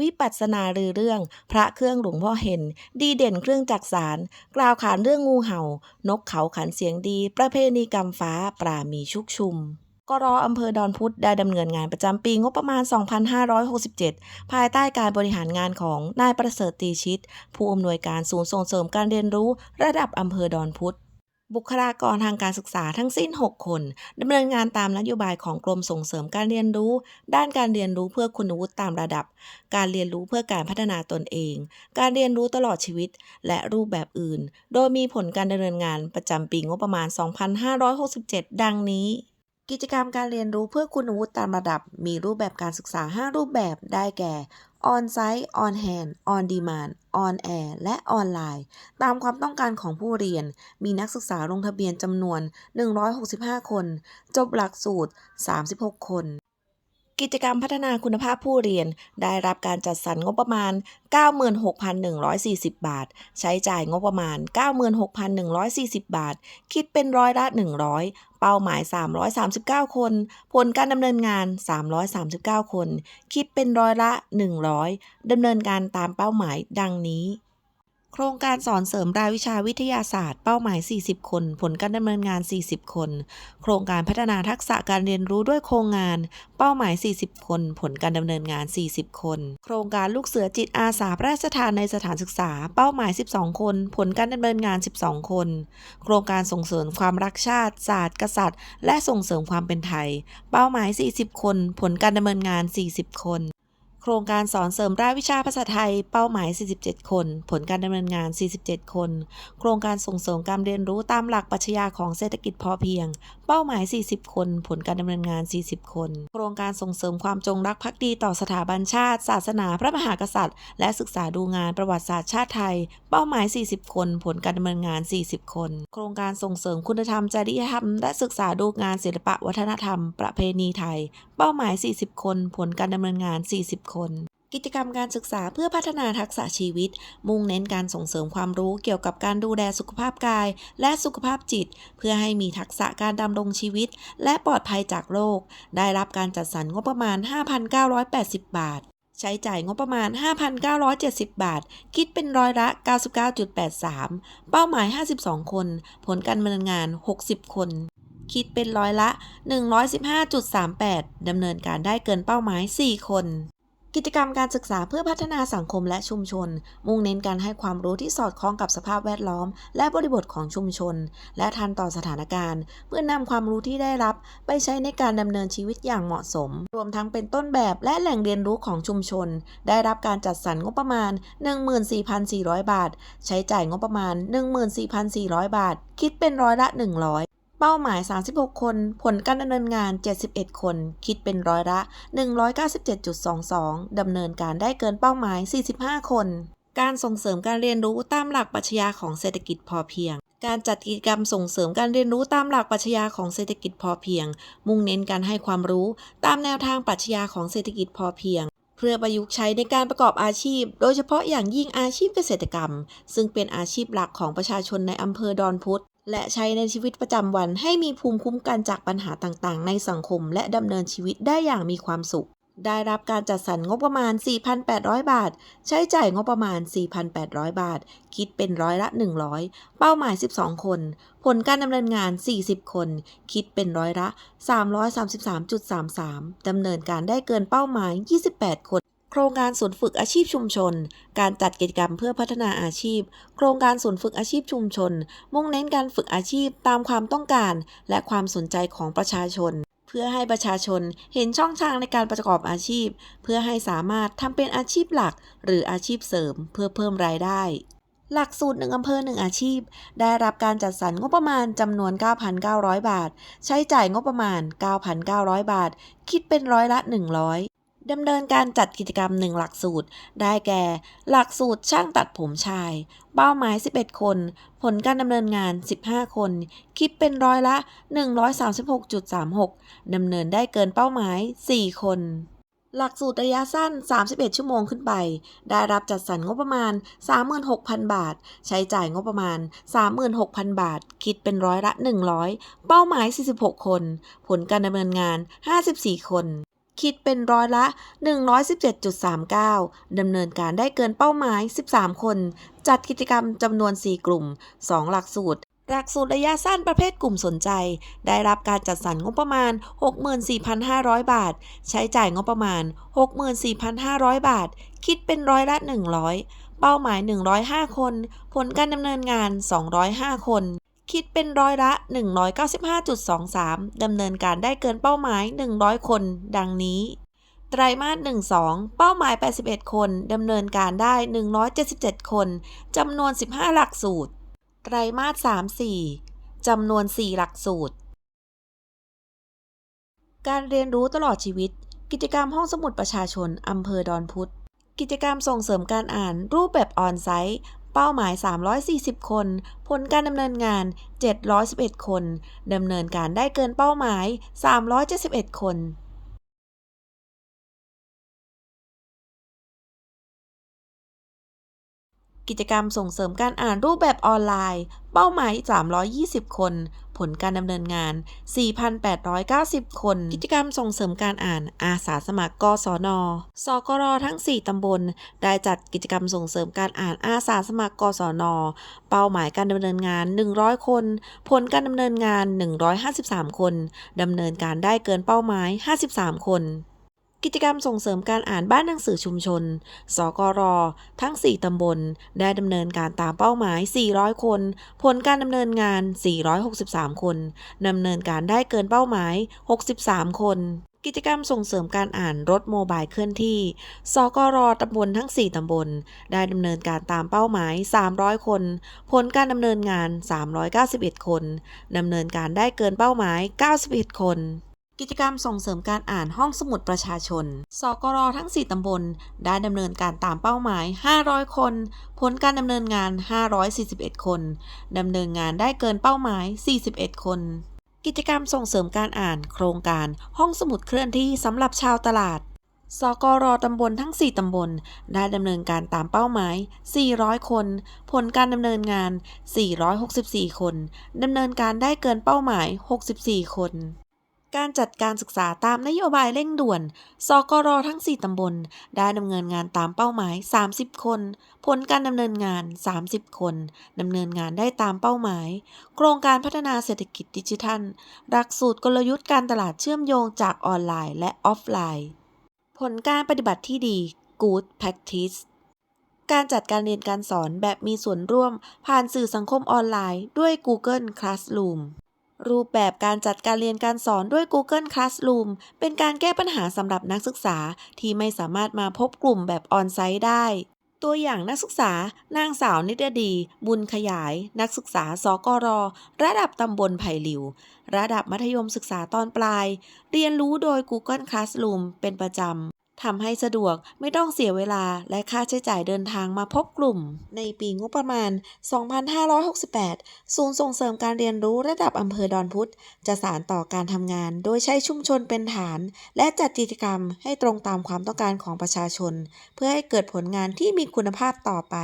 วิปัสนารือเรื่อง พระเครื่องหลวงพ่อเห็น ดีเด่นเครื่องจักสารกล่าวขานเรื่องงูเห่า นกเขาขันเสียงดี ประเพณีกรรมฟ้าปรามีชุกชุมกรออำเภอดอนพุธได้ดำเนินงานประจำปีงบประมาณ 2567 ภายใต้การบริหารงานของนายประเสริฐตีชิต ผู้อำนวยการศูนย์ส่งเสริมการเรียนรู้ระดับอำเภอดอนพุธ บุคลากรทางการศึกษาทั้งสิ้น 6 คนดำเนินงานตามนโยบายของกรมส่งเสริมการเรียนรู้ ด้านการเรียนรู้เพื่อคุณวุฒิตามระดับ การเรียนรู้เพื่อการพัฒนาตนเอง การเรียนรู้ตลอดชีวิต และรูปแบบอื่น โดยมีผลการดำเนินงานประจำปีงบประมาณ 2567 ดังนี้ กิจกรรมการเรียนรู้เพื่อคุณวุฒิตามระดับ มีรูปแบบการศึกษา 5 รูปแบบได้แก่ On-site On-hand On-demand On-air และออนไลน์ตามความต้องการของผู้เรียน มีนักศึกษาลงทะเบียนจำนวน 165 คน จบหลักสูตร 36 คน กิจกรรมพัฒนาคุณภาพผู้เรียน ได้รับการจัดสรรงบประมาณ 96,140 บาท ใช้จ่ายงบประมาณ 96,140 บาท คิดเป็นร้อยละ 100 เป้าหมาย 339 คน ผลการดำเนินงาน 339 คน คิดเป็นร้อยละ 100ดำเนินการตามเป้าหมายดังนี้ โครงการสอนเสริมรายวิชาวิทยาศาสตร์ เป้าหมาย 40 คน ผลการดำเนินงาน 40 คน โครงการพัฒนาทักษะการเรียนรู้ด้วยโครงงาน เป้าหมาย 40 คน ผลการดำเนินงาน 40 คน โครงการลูกเสือจิตอาสาพระราชทานในสถานศึกษา เป้าหมาย 12 คน ผลการดำเนินงาน 12 คน โครงการส่งเสริมความรักชาติ ศาสตร์กษัตริย์ และส่งเสริมความเป็นไทย เป้าหมาย 40 คน ผลการดำเนินงาน 40 คน ครงการสอนเสริมรายวิชาภาษาไทย เป้าหมาย 47 คน ผลการดำเนินงาน 47 คน โครงการส่งเสริมการเรียนรู้ตามหลักปรัชญาของเศรษฐกิจพอเพียงเป้าหมาย 40 คน ผลการดำเนินงาน 40 คน โครงการส่งเสริมความจงรักภักดีต่อสถาบันชาติ ศาสนาพระมหากษัตริย์ และศึกษาดูงานประวัติศาสตร์ชาติไทย เป้าหมาย 40 คน ผลการดำเนินงาน 40 คน โครงการส่งเสริมคุณธรรมจริยธรรม และศึกษาดูงานศิลปะวัฒนธรรม ประเพณีไทย เป้าหมาย 40 คน ผลการดำเนินงาน 40 คน กิจกรรมการศึกษาเพื่อพัฒนาทักษะชีวิต มุ่งเน้นการส่งเสริมความรู้เกี่ยวกับการดูแลสุขภาพกาย และสุขภาพจิต เพื่อให้มีทักษะการดำรงชีวิต และปลอดภัยจากโรค ได้รับการจัดสรรงบประมาณ 5,980 บาท ใช้จ่ายงบประมาณ 5,970 บาท คิดเป็นร้อยละ 99.83 เป้าหมาย 52 คน ผลการดำเนินงาน 60 คนคิดเป็นร้อยละ 115.38 ดำเนินการได้เกินเป้าหมาย 4 คน กิจกรรมการศึกษาเพื่อพัฒนาสังคมและชุมชน มุ่งเน้นการให้ความรู้ที่สอดคล้องกับสภาพแวดล้อม และบริบทของชุมชน และทันต่อสถานการณ์ เพื่อนำความรู้ที่ได้รับ ไปใช้ในการดำเนินชีวิตอย่างเหมาะสม รวมทั้งเป็นต้นแบบและแหล่งเรียนรู้ของชุมชน ได้รับการจัดสรรงบประมาณ 14,400 บาท ใช้จ่ายงบประมาณ 14,400 บาท คิดเป็นร้อยละ 100 เป้าหมาย 36 คน ผลการดำเนินงาน 71 คน คิดเป็นร้อยละ 197.22 ดำเนินการได้เกินเป้าหมาย 45 คน การส่งเสริมการเรียนรู้ตามหลักปรัชญาของเศรษฐกิจพอเพียงการจัดกิจกรรมส่งเสริมการเรียนรู้ตามหลักปรัชญาของเศรษฐกิจพอเพียง มุ่งเน้นการให้ความรู้ตามแนวทางปรัชญาของเศรษฐกิจพอเพียง เพื่อประยุกต์ใช้ในการประกอบอาชีพ โดยเฉพาะอย่างยิ่งอาชีพเกษตรกรรม ซึ่งเป็นอาชีพหลักของประชาชนในอำเภอดอนพุธ และใช้ในชีวิตประจำวันให้มีภูมิคุ้มกันจากปัญหาต่างๆ ในสังคม และดำเนินชีวิตได้อย่างมีความสุข ได้รับการจัดสรรงบประมาณ 4,800 บาท ใช้จ่ายงบประมาณ 4,800 บาท คิดเป็นร้อยละ 100 เป้าหมาย 12 คน ผลการดำเนินงาน 40 คน คิดเป็นร้อยละ 333.33ดำเนินการได้เกินเป้าหมาย 28 คน ครงการศูนย์ฝึกอาชีพชุมชน การจัดกิจกรรมเพื่อพัฒนาอาชีพ โครงการศูนย์ฝึกอาชีพชุมชน มุ่งเน้นการฝึกอาชีพตามความต้องการ และความสนใจของประชาชน เพื่อให้ประชาชนเห็นช่องทางในการประกอบอาชีพ เพื่อให้สามารถทำเป็นอาชีพหลัก หรืออาชีพเสริม เพื่อเพิ่มรายได้หลักสูตรหนึ่งอำเภอหนึ่งอาชีพ ได้รับการจัดสรรงบประมาณจำนวน 9,900 บาท ใช้จ่ายงบประมาณ 9,900 บาท คิดเป็นร้อยละ 100 ดำเนินการจัดกิจกรรม1หลักสูตร ได้แก่ หลักสูตรช่างตัดผมชาย เป้าหมาย 11 คน ผลการดำเนินงาน 15 คน คิดเป็นร้อยละ 136.36 ดำเนินได้เกินเป้าหมาย 4 คนหลักสูตรระยะสั้น 31 ชั่วโมงขึ้นไป ได้รับจัดสรรงบประมาณ 36,000 บาท ใช้จ่ายงบประมาณ 36,000 บาท คิดเป็นร้อยละ 100 เป้าหมาย 46 คน ผลการดำเนินงาน 54 คน คิดเป็นร้อยละ 117.39 ดำเนินการได้เกินเป้าหมาย 13 คน จัดกิจกรรมจำนวน 4 กลุ่ม 2 หลักสูตร หลักสูตรระยะสั้นประเภทกลุ่มสนใจ ได้รับการจัดสรรงบประมาณ 64,500 บาท ใช้จ่ายงบประมาณ 64,500 บาท คิดเป็นร้อยละ 100 เป้าหมาย 105 คน ผลการดำเนินงาน 205 คน คิดเป็นร้อยละ 195.23 ดำเนินการได้เกินเป้าหมาย 100 คน ดังนี้ ไตรมาส 1-2 เป้าหมาย 81 คน ดำเนินการได้ 177 คน จำนวน 15 หลักสูตร ไตรมาส 3-4 จำนวน 4 หลักสูตร การเรียนรู้ตลอดชีวิต กิจกรรมห้องสมุดประชาชน อำเภอดอนพุธกิจกรรมส่งเสริมการอ่านรูปแบบออนไซต์ เป้าหมาย 340 คน ผลการดำเนินงาน 711 คน ดำเนินการได้เกินเป้าหมาย 371 คน กิจกรรมส่งเสริมการอ่านรูปแบบออนไลน์ เป้าหมาย 320 คน ผลการดำเนินงาน 4,890 คน กิจกรรมส่งเสริมการอ่านอาสาสมัครกศนสกรทั้ง 4 ตำบล ได้จัดกิจกรรมส่งเสริมการอ่านอาสาสมัครกศนเป้าหมายการดำเนินงาน 100 คน ผลการดำเนินงาน 153 คนดำเนินการได้เกินเป้าหมาย 53 คน กิจกรรมส่งเสริมการอ่านบ้านหนังสือชุมชน สกร ทั้ง 4 ตำบล ได้ดำเนินการตามเป้าหมาย 400 คน ผลการดำเนินงาน 463 คน ดำเนินการได้เกินเป้าหมาย 63 คนกิจกรรมส่งเสริมการอ่านรถโมบายเคลื่อนที่ สกรตำบลทั้ง 4 ตำบล ได้ดำเนินการตามเป้าหมาย 300 คน ผลการดำเนินงาน 391 คน ดำเนินการได้เกินเป้าหมาย 91 คน กิจกรรมส่งเสริมการอ่านห้องสมุดประชาชน สกรทั้ง 4 ตำบล ได้ดำเนินการตามเป้าหมาย 500 คน ผลการดำเนินงาน 541 คน ดำเนินงานได้เกินเป้าหมาย 41 คน กิจกรรมส่งเสริมการอ่านโครงการห้องสมุดเคลื่อนที่สำหรับชาวตลาด สกรตำบลทั้ง 4 ตำบล ได้ดำเนินการตามเป้าหมาย 400 คน ผลการดำเนินงาน 464 คน ดำเนินการได้เกินเป้าหมาย 64 คน การจัดการศึกษาตามนโยบายเร่งด่วน สกรทั้ง 4 ตำบล ได้ดำเนินงานตามเป้าหมาย 30 คน ผลการดำเนินงาน 30 คนดำเนินงานได้ตามเป้าหมาย โครงการพัฒนาเศรษฐกิจดิจิทัล หลักสูตรกลยุทธ์การตลาดเชื่อมโยงจากออนไลน์และออฟไลน์ ผลการปฏิบัติที่ดี Good Practice การจัดการเรียนการสอนแบบมีส่วนร่วมผ่านสื่อสังคมออนไลน์ด้วย Google Classroom รูปแบบการจัดการเรียนการสอนด้วย Google Classroom เป็นการแก้ปัญหาสำหรับนักศึกษาที่ไม่สามารถมาพบกลุ่มแบบออนไซต์ได้ ตัวอย่างนักศึกษานางสาวนิตยดี บุญขยาย นักศึกษาสกร ระดับตำบลไผ่หลิว ระดับมัธยมศึกษาตอนปลาย เรียนรู้โดย Google Classroom เป็นประจำ ทำให้สะดวกไม่ต้องเสียเวลาและค่าใช้จ่ายเดินทางมาพบกลุ่ม ในปีงบประมาณ 2568 ศูนย์ส่งเสริมการเรียนรู้ระดับอำเภอดอนพุธจะสานต่อการทำงาน โดยใช้ชุมชนเป็นฐาน และจัดกิจกรรมให้ตรงตามความต้องการของประชาชน เพื่อให้เกิดผลงานที่มีคุณภาพต่อไป